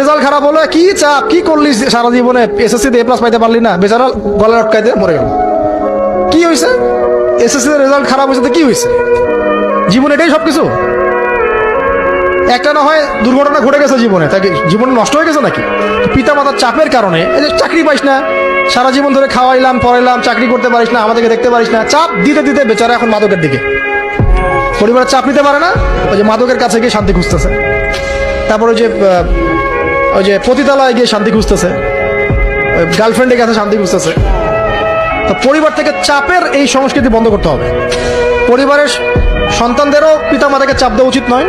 Result খারাপ হলো, কি চাপ? কি করলি সারা জীবনে? এসএসসি এ প্লাস পাইতে পারলি না। বেচারা গলা আটকাইতে মরে গেল। কি হয়েছে এসএসসি রেজাল্ট খারাপ হয়েছে তো কি হয়েছে জীবন এটাই সবকিছু? একটা না হয় দুর্ঘটনা ঘটে গেছে জীবনে তাকে জীবন নষ্ট হয়ে গেছে নাকি? পিতা মাতার চাপের কারণে, এই যে চাকরি পাইস না, সারা জীবন ধরে খাওয়াইলাম, পড়াইলাম, চাকরি করতে পারিস না, আমাদেরকে দেখতে পারিস না, চাপ দিতে দিতে বেচারা এখন মাদকের দিকে। পরিবারের চাপ নিতে পারে না, ওই যে মাদকের কাছে গিয়ে শান্তি খুঁজতেছে। তারপর ওই যে ওই যে পতিতালয়ে গিয়ে শান্তি খুঁজতেছে। ওই গার্লফ্রেন্ডের কাছে শান্তি খুঁজতেছে। তো পরিবার থেকে চাপের এই সংস্কৃতি বন্ধ করতে হবে। পরিবারের সন্তানদেরও পিতা মাতাকে চাপ দেওয়া উচিত নয়।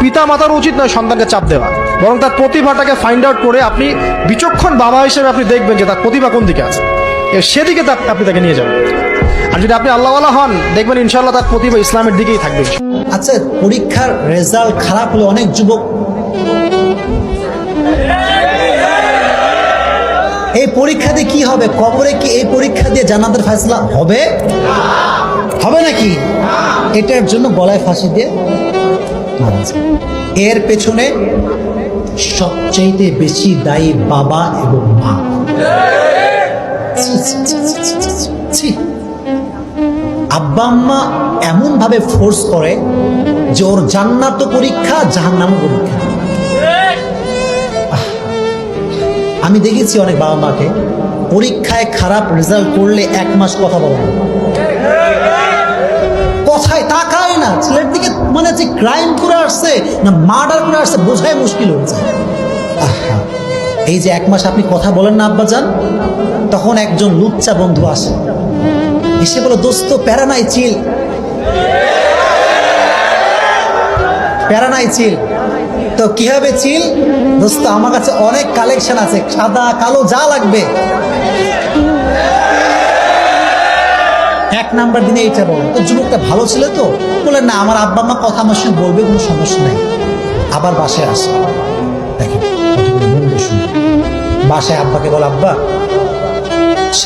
পিতা মাতার উচিত নয় সন্তানকে চাপ দেওয়া। বরং তার প্রতিভাটাকে ফাইন্ড আউট করে আপনি বিচক্ষণ বাবা হিসেবে আপনি দেখবেন যে তার প্রতিভা কোন দিকে আছে। সেদিকে আপনি তাকে নিয়ে যাবেন। আর যদি আপনি আল্লাহওয়ালা হন, দেখবেন ইনশাল্লাহ তার প্রতিভা ইসলামের দিকেই থাকবে। আচ্ছা পরীক্ষার রেজাল্ট খারাপ হলে অনেক যুবক এই পরীক্ষাতে কি হবে? কবরে কি এই পরীক্ষা দিয়ে জান্নাতের ফয়সলা হবে? হবে নাকি? এটার জন্য গলায় ফাঁসি দিয়ে এর পেছনে সবচেয়ে বেশি দায়ী বাবা এবং মা। ছি। আব্বা আম্মা এমন ভাবে ফোর্স করে যে ওর জান্নাত পরীক্ষা জাহান্নাম পরীক্ষা। আমি দেখেছি অনেক বাবা মাকে পরীক্ষায় খারাপ রেজাল্ট করলে এক মাস কথা বলে না। কথায় তাকায় না, ছেলের দিকে মানে যে ক্রাইম করে আসছে না মার্ডার করে আসছে বোঝাই মুশকিল হয়ে যায়। এই যে এক মাস আপনি কথা বলেন না আব্বা যান তখন একজন লুচ্চা বন্ধু আসে। এসে বলো, দোস্ত প্যারা নাই চিল। প্যারা নাই চিল। তো কি হবে চিল? দোস্ত, আমার কাছে অনেক কালেকশন আছে, সাদা, কালো, যা লাগবে। এক নাম্বার দিনে এইটা বলো তো যুবকটা ভালো ছিল তো? বলে, না, আমার আব্বা মা কথা আমার সঙ্গে বলবে, কোনো সমস্যা নাই। আবার বাসায় আসে। দেখেন। বাসায় আব্বাকে বল, আব্বা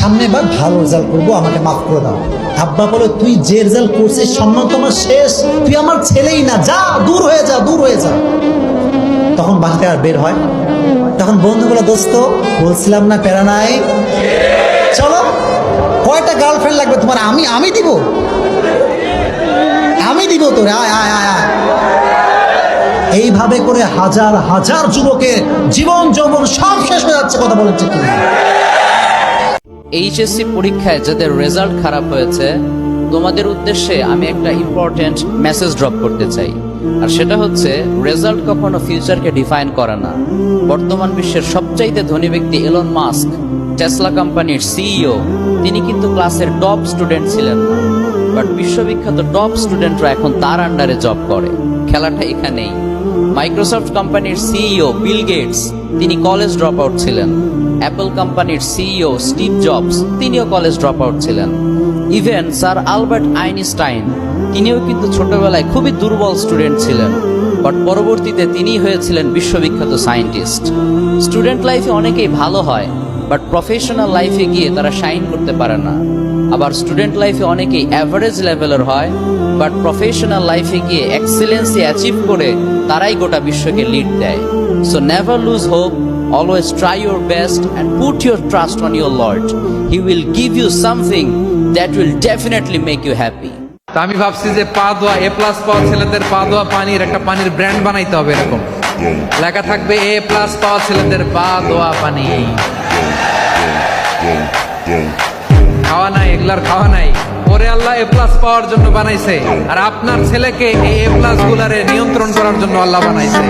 সামনে বার ভালো রেজাল্ট করব, আমাকে মাফ করে দাও। আব্বা বলে, তুই যে রেজাল্ট করছিস, সম্মান তোমার শেষ। তুই আমার ছেলেই না, যা, দূর হয়ে যা, দূর হয়ে যা। তখন বাসাতে আর বের হয়। তখন বন্ধু বলে, দোস্ত, বলছিলাম না প্যারা নাই। চলো, কয়টা গার্লফ্রেন্ড লাগবে তোমার? আমি আমি দিব। আমি দিব তোরে, আয় আয় আয় আয়। এইভাবে করে হাজার হাজার যুবকের জীবন যৌবন সব শেষ হয়ে যাচ্ছে, কথা বলেছে তুমি এইচএসসি পরীক্ষায় যাদের রেজাল্ট খারাপ হয়েছে, তোমাদের উদ্দেশ্যে আমি একটা ইম্পর্টেন্ট মেসেজ ড্রপ করতে চাই। আর সেটা হচ্ছে রেজাল্ট কখনো ফিউচারকে ডিফাইন করে না। বর্তমান বিশ্বের সবচাইতে ধনী ব্যক্তি এলন মাস্ক টেসলা কোম্পানির সিইও তিনি কিন্তু ক্লাসের টপ স্টুডেন্ট ছিলেন না। বাট বিশ্ববিখ্যাত টপ স্টুডেন্টরা এখন তার আন্ডারে জব করে। খেলাটা এখানেই। মাইক্রোসফট কোম্পানির সিইও বিল গেটস তিনি কলেজ ড্রপ আউট ছিলেন অ্যাপল কোম্পানির সিইও স্টিভ জবস তিনিও কলেজ ড্রপ আউট ছিলেন। ইভেন স্যার আলবার্ট আইনস্টাইন তিনিও কিন্তু ছোটবেলায় খুবই দুর্বল স্টুডেন্ট ছিলেন বাট পরবর্তীতে তিনি হয়েছিলেন বিশ্ববিখ্যাত সায়েন্টিস্ট স্টুডেন্ট লাইফে অনেকেই ভালো হয় বাট প্রফেশনাল লাইফে গিয়ে তারা শাইন করতে পারে না। আবার স্টুডেন্ট লাইফে অনেকেই অ্যাভারেজ লেভেলের হয় বাট প্রফেশনাল লাইফে গিয়ে এক্সেলেন্সি অ্যাচিভ করে তারাই গোটা বিশ্বকে লিড দেয়। So never lose hope always try your best and put your trust on your lord he will give you something that will definitely make you happy তা আমি ভাবছি যে পা দোয়া এ প্লাস পাওয়া ছেলেদের পা দোয়া পানির একটা পানির ব্র্যান্ড বানাইতে হবে এরকম। লেখা থাকবে এ প্লাস পাওয়া ছেলেদের পা দোয়া পানি। খাওয়া নাই, এগুলার খাওয়া নাই। পরে আল্লাহ এ প্লাস পাওয়ার জন্য বানাইছে। আর আপনার ছেলেকে এই এ প্লাস গুলারে নিয়ন্ত্রণ করার জন্য আল্লাহ বানাইছে।